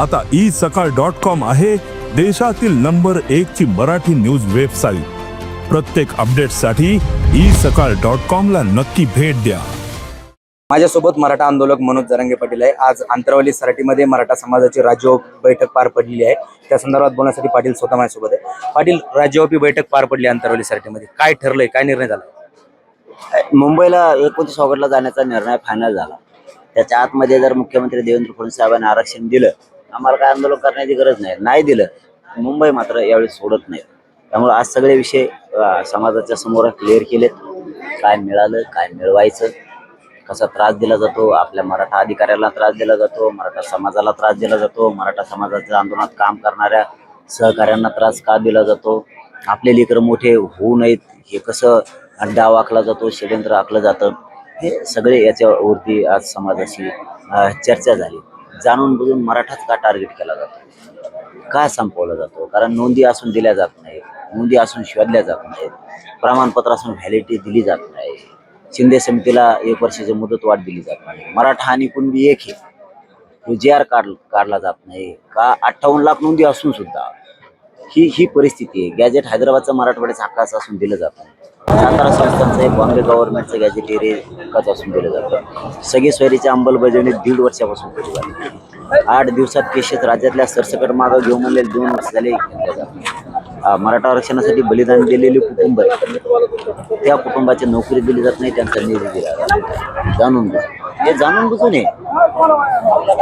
आता ई सकाळ dot com आहे देशातील नंबर एक ची मराठी न्यूज वेबसाईट. प्रत्येक अपडेटसाठी ई सकाळ डॉट कॉम ला नक्की भेट द्या. माझ्यासोबत मराठा आंदोलक मनोज जरांगे पाटील आहे. आज अंतरवली सराटीमध्ये मराठा समाजाची राज्यव्यापी बैठक पार पडलेली आहे. त्या संदर्भात बोलण्यासाठी पाटील स्वतः माझ्यासोबत आहे. पाटील राज्यव्यापी बैठक पार पडली अंतरवली सराटीमध्ये. काय ठरलंय? काय निर्णय झाला? मुंबईला एकोणतीस ऑगस्टला जाण्याचा निर्णय फायनल झाला. त्याच्या आतमध्ये जर मुख्यमंत्री देवेंद्र फडणवीस साहेबांनी आरक्षण दिलं आम्हाला काय आंदोलन करण्याची गरज नाही. नाही दिलं मुंबई मात्र यावेळी सोडत नाही. त्यामुळे आज सगळे विषय समाजाच्या समोर क्लिअर केलेत. काय मिळालं काय मिळवायचं कसा त्रास दिला जातो आपल्या मराठा अधिकाऱ्याला त्रास दिला जातो मराठा समाजाला त्रास दिला जातो मराठा समाजाच्या आंदोलनात काम करणाऱ्या सहकाऱ्यांना त्रास का दिला जातो? आपले लेकर मोठे होऊ नयेत हे कसं डाव आखला जातो षडयंत्र आखलं जातं? हे सगळे याच्यावरती आज समाजाशी चर्चा झाली. जाणून बुजून मराठाच का टार्गेट केला जातो? का संपवला जातो? कारण नोंदी असून दिल्या जात नाहीत. नोंदी असून शोधल्या जात नाहीत. प्रमाणपत्र असून व्हॅलिडिटी दिली जात नाही. शिंदे समितीला एक वर्षाची मुदत वाढ दिली जात नाही. मराठा आणि कुणबी एक आहे. जे आर काढ काढला जात नाही. का अठ्ठावन्न लाख नोंदी असून सुद्धा? ही ही परिस्थिती आहे. गॅजेट हैदराबादचा मराठवाड्याचा हक्काचं असून दिलं जात नाही. सातारा संस्थांचं एक बॉम्बे गव्हर्नमेंटचं गॅजेट एरिया दिलं जातं. सगळी सोयरीची अंमलबजावणी दीड वर्षापासून केली जाते. आठ दिवसात केसेस राज्यातल्या सरसकट मागं घेऊन म्हणले दोन वर्ष झाले मराठा आरक्षणासाठी बलिदान दिलेली कुटुंब आहे त्या कुटुंबाची नोकरी दिली जात नाही त्यांचा निधी दिला जाणून बुजून. हे जाणून बुजून आहे.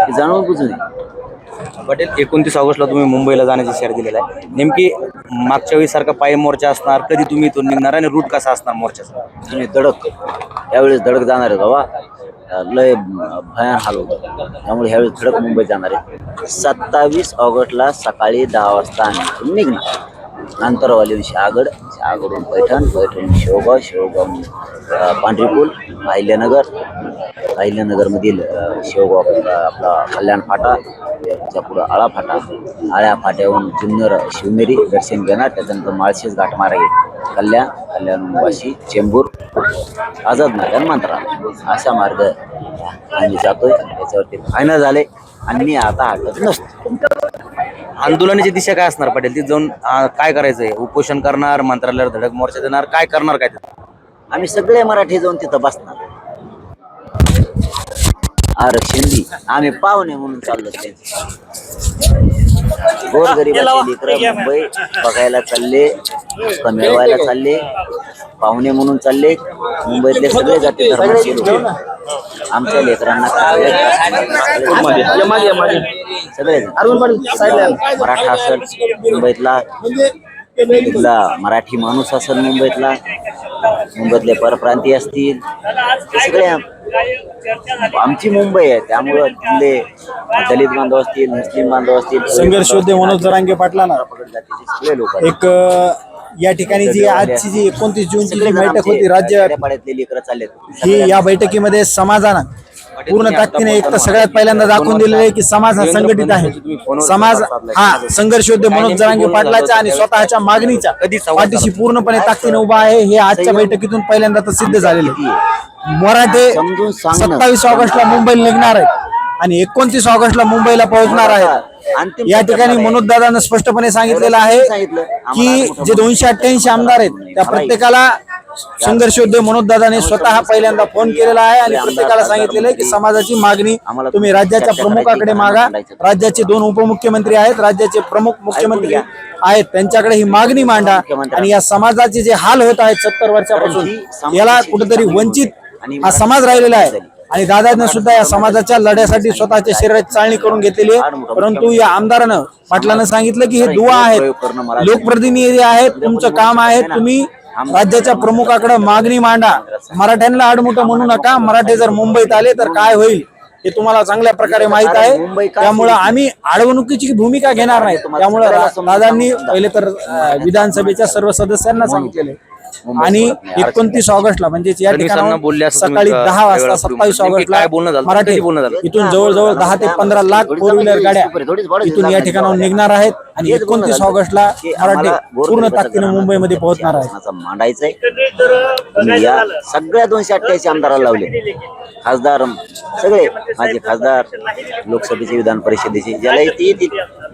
हे जाणून बुजून आहे. पटेल एकोणतीस ऑगस्टला तुम्ही मुंबईला जाण्याची शेअर दिलेला आहे. नेमकी मागच्या वेळी सारखा पायी मोर्चा असणार कधी तुम्ही इथून निघणार आणि रूट कसा असणार मोर्चाचा? तुम्ही धडक यावेळेस धडक जाणार आहे बाबा. लय भयान हाल होतं. त्यामुळे ह्यावेळेस धडक मुंबईत जाणार आहे. सत्तावीस ऑगस्टला सकाळी दहा वाजता आम्ही निघणार. अंतरवाली आगड शहागडून पैठण पैठण शेवगाव शेवगाव पांढरीपूल अहिल्यानगर. अहिल्यानगरमधील अं, शेवगाव आपला कल्याण फाटा त्याच्या पुढं आळा फाटा. आळ्या फाट्याहून जुन्नर शिवनेरी दर्शन घेणार त्याच्यानंतर माळशेज घाट मार्गे. कल्याण कल्याण वाशी चेंबूर. आझाद मैदान मांत्रा असा मार्ग आम्ही जातोय. त्याच्यावरती फायनल झाले. आणि मी आता हटत नसतो. आंदोलनाची दिशा काय असणार पाटील? ती जाऊन काय करायचंय? उपोषण करणार मंत्रालयावर धडक मोर्चा देणार काय करणार काय ते? आम्ही सगळे मराठी जाऊन तिथं बसणार. आरक्षण दी आम्ही पाहुणे म्हणून चाललो गोरगरिबाचे लेकरं मुंबई बघायला चालले हक्क मिळवायला चालले पाहुणे म्हणून चालले मुंबईतले सगळे जाती धर्माचे लोक. आमच्या लेकरांना काय सगळे. मराठा असेल मुंबईतला इथला मराठी माणूस असेल मुंबईतला. मुंबईतले परप्रांतीय असतील. सगळे आम- आमची मुंबई आहे. त्यामुळं तिथले दलित बांधव असतील मुस्लिम बांधव असतील संघर्ष योद्धे मनोज जरांगे पाटलांना जातीचे सगळे लोक. एक या ठिकाणी जी आजची जी एकोणतीस जूनची जी सगळेजण बैठक होती राज्य खेड्यापाड्यातले लेकरं चाललेत. ही या बैठकीमध्ये समाजानं पूर्ण ताकदीने एक तर सगळ्यात पहिल्यांदा दाखवून दिलेलं आहे की समाज हा संघटित आहे. समाज हा संघर्ष योद्धे मनोज जरांगे पाटलाच्या आणि स्वतःच्या मागणीच्या पाठीशी पूर्णपणे ताकदीने उभा आहे हे आजच्या बैठकीतून पहिल्यांदा तर सिद्ध झालेले आहे. मराठे. सत्तावीस ऑगस्टला मुंबईला निघणार आहेत आणि एकोणतीस ऑगस्टला मुंबईला पोहोचणार आहेत. या ठिकाणी मनोज दादानं स्पष्टपणे सांगितलेलं आहे. की जे दोनशे अठ्ठ्याऐंशी आमदार आहेत त्या प्रत्येकाला संघर्ष योद्धे मनोज दादाने स्वतः पहिल्यांदा फोन केलेला आहे आणि प्रत्येकाला सांगितलेलं आहे की समाजाची मागणी तुम्ही राज्याच्या प्रमुखाकडे मागा. राज्याचे दोन उपमुख्यमंत्री आहेत राज्याचे प्रमुख मुख्यमंत्री आहेत त्यांच्याकडे ही मागणी मांडा आणि या समाजाचे जे हाल होत आहेत सत्तर वर्षापासून याला कुठेतरी वंचित हा समाज राहिलेला आहे. आणि दादाने सुद्धा या समाजाच्या लढ्यासाठी स्वतःच्या शरीराची चालणी करून घेतलेली आहे. परंतु या आमदारानं पाटलानं सांगितलं की हे दुवा आहेत. लोकप्रतिनिधी आहेत तुमचं काम आहे तुम्ही राज्याच्या प्रमुखाकडे मागणी मांडा. मराठ्यांना आडमुठं म्हणू नका. मराठे जर मुंबईत आले तर काय होईल हे तुम्हाला चांगल्या प्रकारे माहीत आहे. त्यामुळं आम्ही अडवणुकीची भूमिका घेणार नाही. त्यामुळे दादांनी पहिले तर विधानसभेच्या सर्व सदस्यांना सांगितलेले आणि एकोणतीस ऑगस्टला म्हणजे या ठिकाणी सकाळी दहा वाजता सत्तावीस ऑगस्टला? मराठी कधी बोलणं झालं? इथून जवळजवळ दहा ते पंधरा लाख फोर व्हीलर गाड्या इथून या ठिकाणाहून निघणार आहेत आणि एकोणतीस ऑगस्टला मराठी पूर्ण ताकदीने मुंबईमध्ये पोहोचणार आहे. मांडायचंय या सगळ्या दोनशे अठ्ठ्याऐंशी आमदाराला लावले. खासदार सगळे माझे खासदार लोकसभेचे विधान परिषदेचे ज्याला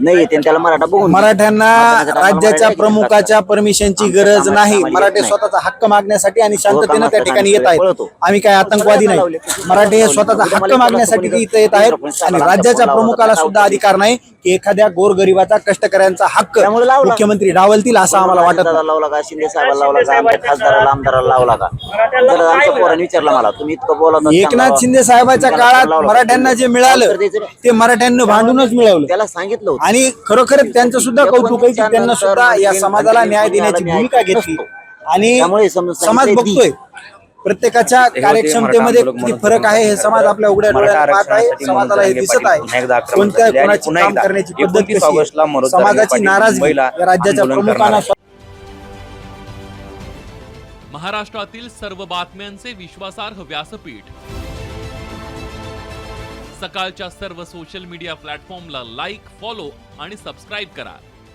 नाही येते त्याला मराठा बघून. मराठ्यांना राज्याच्या प्रमुखाच्या परमिशनची गरज नाही मराठे. स्वतःचा हक्क मागण्यासाठी आणि शांततेनं त्या ठिकाणी येत आहेत. आम्ही काय आतंकवादी नाही मराठे हे स्वतःचा हक्क मागण्यासाठी इथं येत आहेत आणि राज्याच्या प्रमुखाला सुद्धा अधिकार नाही की एखाद्या गोरगरिबाचा कष्टकऱ्यांचा हक्क. मुख्यमंत्री डावलतील असं आम्हाला वाटत. लावला का शिंदे साहेबाला लावला का आमच्या खासदाराला आमदाराला लावला का आमच्या पोराने विचारलं मला तुम्ही इतकं बोलत होता, एकनाथ. शिंदे साहेबाच्या काळात. मराठ्यांना जे मिळालं. ते मराठ्यांना भांडूनच मिळवलं त्याला सांगितलं होतं आणि खरोखर त्यांचं सुद्धा कौतुक आहे की त्यांना सुद्धा या समाजाला न्याय देण्याची भूमिका घेतली आणि समाज बघतोय. प्रत्येकाच्या कार्यक्षमतेमध्ये किती फरक आहे हे समाज आपल्या उघड्या डोळ्याने पाहत आहे. आरक्षणासाठी समाजाला हे दिसत आहे. आक्रमण कोणत्या कोणाची काम करण्याची पद्धत 29 कशी ऑगस्टला आहे मनोज जरांगे समाजाची नाराजगी राज्याच्या प्रमुखांना. महाराष्ट्रातील सर्व बातम्यांचे विश्वासार्ह व्यासपीठ. सकाळच्या सर्व सोशल मीडिया प्लॅटफॉर्मला लाईक फॉलो आणि सबस्क्राईब करा.